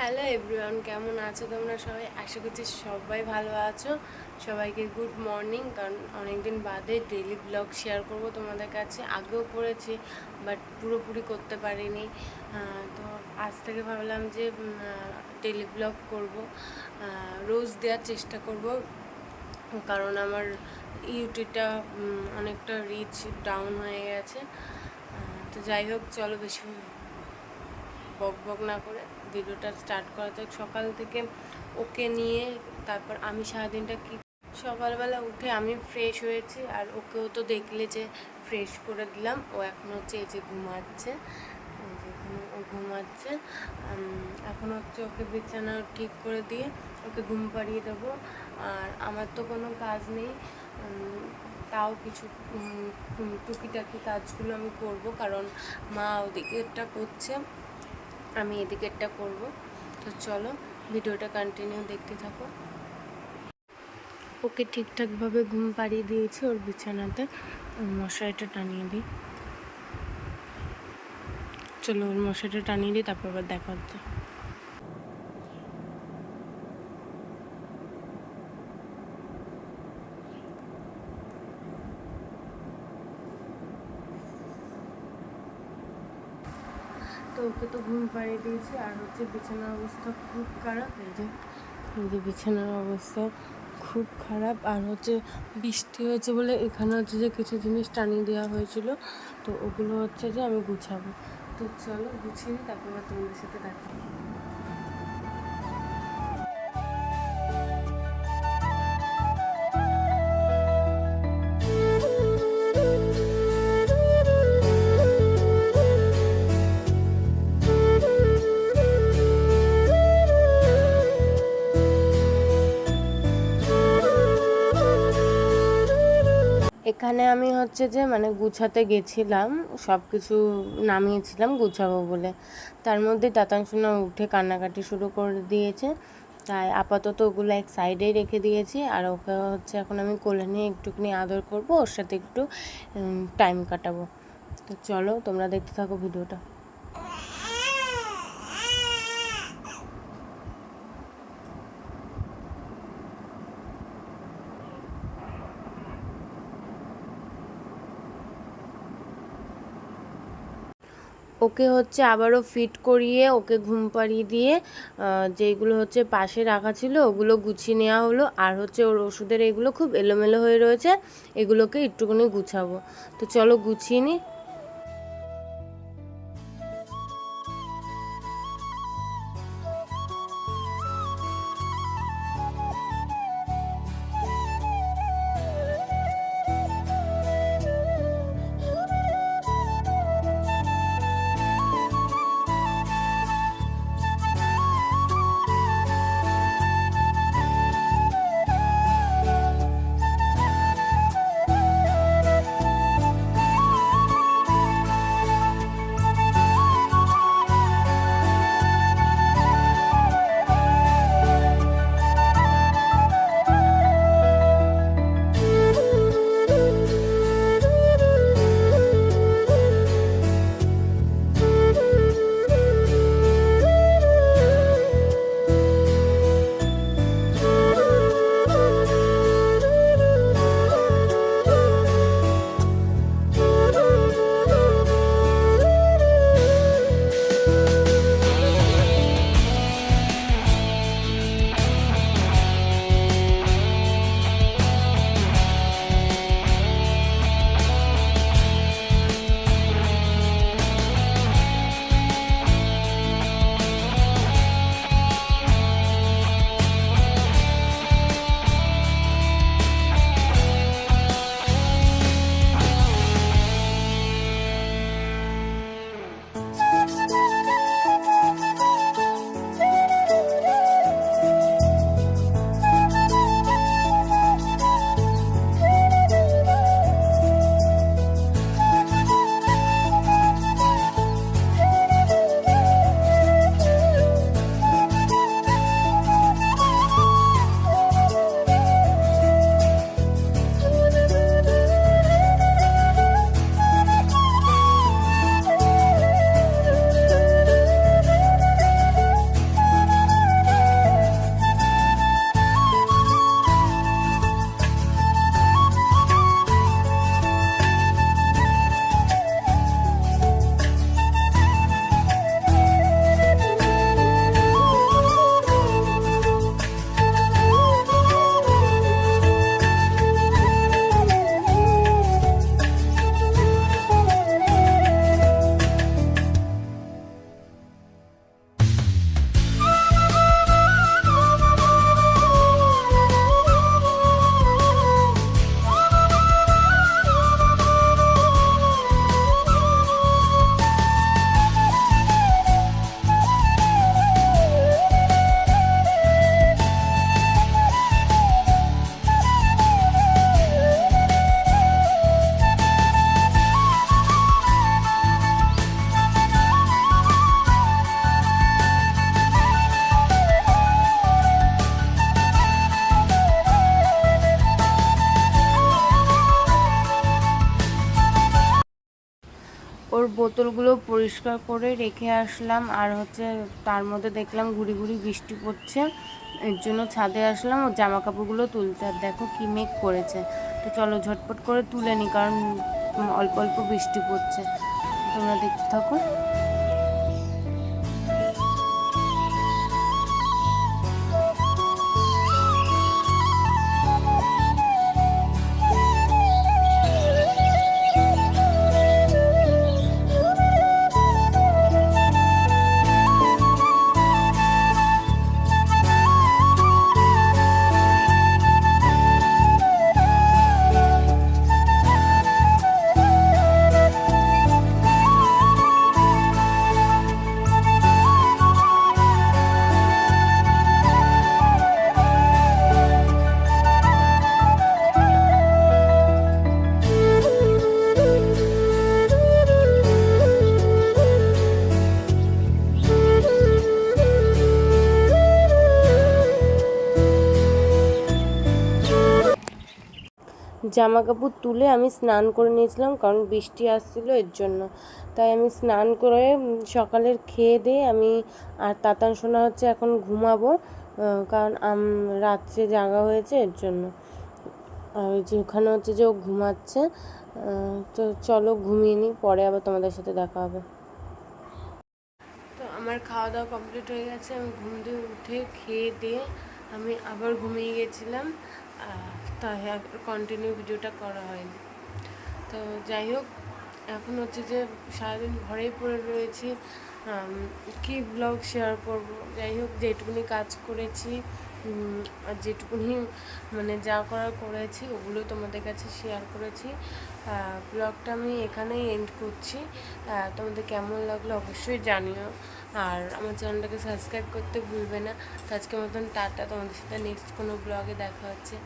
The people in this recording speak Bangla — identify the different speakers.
Speaker 1: হ্যালো এভরিওয়ান কেমন আছো তোমরা সবাই? আশা করছি সবাই ভালো আছো। সবাইকে গুড মর্নিং কারণ অনেকদিন বাদে ডেলি ব্লগ শেয়ার করব তোমাদের কাছে। আগেও করেছি বাট পুরোপুরি করতে পারিনি। তো আজ থেকে ভাবলাম যে ডেলি ব্লগ করব। রোজ দেওয়ার চেষ্টা করব। কারণ আমার ইউটিউবটা অনেকটা রিচ ডাউন হয়ে গেছে। তো যাই হোক, চলো বেশি বক বক না করে। ভিডিওটা স্টার্ট করা যাক সকাল থেকে ওকে নিয়ে তারপর আমি সারাদিনটা কি সকালবেলা উঠে আমি ফ্রেশ হয়েছি আর ওকেও তো দেখলে যে ফ্রেশ করে দিলাম। ও এখন হচ্ছে এই যে ঘুমাচ্ছে ও ঘুমাচ্ছে। এখন হচ্ছে ওকে বিছানা ঠিক করে দিয়ে ওকে ঘুম পাড়িয়ে দেবো। আর আমার তো কোনো কাজ নেই। তাও কিছু টুকিটাকি কাজগুলো আমি করব। কারণ মা ওদিকেরটা করছে। আমি এদিকেরটা করব। তো চলো, ভিডিওটা কন্টিনিউ দেখতে থাকো। ওকে ঠিকঠাকভাবে ঘুম পাড়িয়ে দিয়েছি ওর বিছানাতে। মশারিটা টানিয়ে দিই। চলো ওর মশারিটা টানিয়ে দিই, তারপর আবার দেখা হচ্ছে। তো ওকে তো ঘুম পাড়িয়ে দিয়েছি। আর হচ্ছে বিছানার অবস্থা খুব খারাপ। এই যে এই যে বিছানার অবস্থা খুব খারাপ। আর হচ্ছে বৃষ্টি হয়েছে বলে এখানে হচ্ছে যে কিছু জিনিস টানিয়ে দেওয়া হয়েছিল। তো ওগুলো হচ্ছে যে আমি গুছাবো। তো চলো গুছিয়ে নিই তারপর তোমাদের সাথে দেখা এখানে আমি হচ্ছে যে মানে গুছাতে গেছিলাম সব কিছু নামিয়েছিলাম, গুছাবো বলে। তার মধ্যে তাতাংশনা উঠে কান্নাকাটি শুরু করে দিয়েছে। তাই আপাতত ওগুলো এক সাইডেই রেখে দিয়েছি। আর ওকে হচ্ছে এখন আমি কোলে নিয়ে একটুখানি আদর করব, ওর সাথে একটু টাইম কাটাবো। তো চলো, তোমরা দেখতে থাকো ভিডিওটা। ওকে হচ্ছে আবারও ফিট করিয়ে, ওকে ঘুম পাড়িয়ে দিয়ে যেগুলো হচ্ছে পাশে রাখা ছিল, ওগুলো গুছিয়ে নেওয়া হলো। আর হচ্ছে ওর ওষুধের এগুলো খুব এলোমেলো হয়ে রয়েছে, এগুলোকে একটুখানি গুছাবো। তো চলো গুছিয়ে নিই বোতলগুলো পরিষ্কার করে রেখে আসলাম আর হচ্ছে তার মধ্যে দেখলাম ঘুরি ঘুরি বৃষ্টি পড়ছে। এর জন্য ছাদে আসলাম ও জামা কাপড়গুলো তুলতে। আর দেখো কি মেঘ করেছে। তো চলো ঝটপট করে তুলে নিই কারণ অল্প অল্প বৃষ্টি পড়ছে। তোমরা দেখতে থাকো। জামা কাপড় তুলে আমি স্নান করে নিয়েছিলাম, কারণ বৃষ্টি আসছিল এর জন্য। তাই আমি স্নান করে সকালের খেয়ে দিয়ে আমি আর তাতান শোনা হচ্ছে এখন ঘুমাবো কারণ আম, রাত্রে জাগা হয়েছে এর জন্য। আর ওখানে হচ্ছে যে ও ঘুমাচ্ছে তো চলো ঘুমিয়ে নিই, পরে আবার তোমাদের সাথে দেখা হবে। তো আমার খাওয়া দাওয়া কমপ্লিট হয়ে গেছে, আমি ঘুম দিয়ে উঠে খেয়ে দিয়ে আমি আবার ঘুমিয়ে গেছিলাম তাই কন্টিনিউ ভিডিওটা করা হয়নি। তো যাই হোক, এখন হচ্ছে যে সারাদিন ঘরেই পড়ে রয়েছি। কি ব্লগ শেয়ার করব? যাই হোক, যেটুকুনি কাজ করেছি আর যেটুকুনি মানে যা করার করেছি, ওগুলো তোমাদের কাছে শেয়ার করেছি। ব্লগটা আমি এখানেই এন্ড করছি। তোমাদের কেমন লাগল অবশ্যই জানিও। আর আমার চ্যানেলটাকে সাবস্ক্রাইব করতে ভুলবে না। তো আজকের মতন টাটা। তোমাদের সাথে নেক্সট কোনো ব্লগে দেখা হচ্ছে।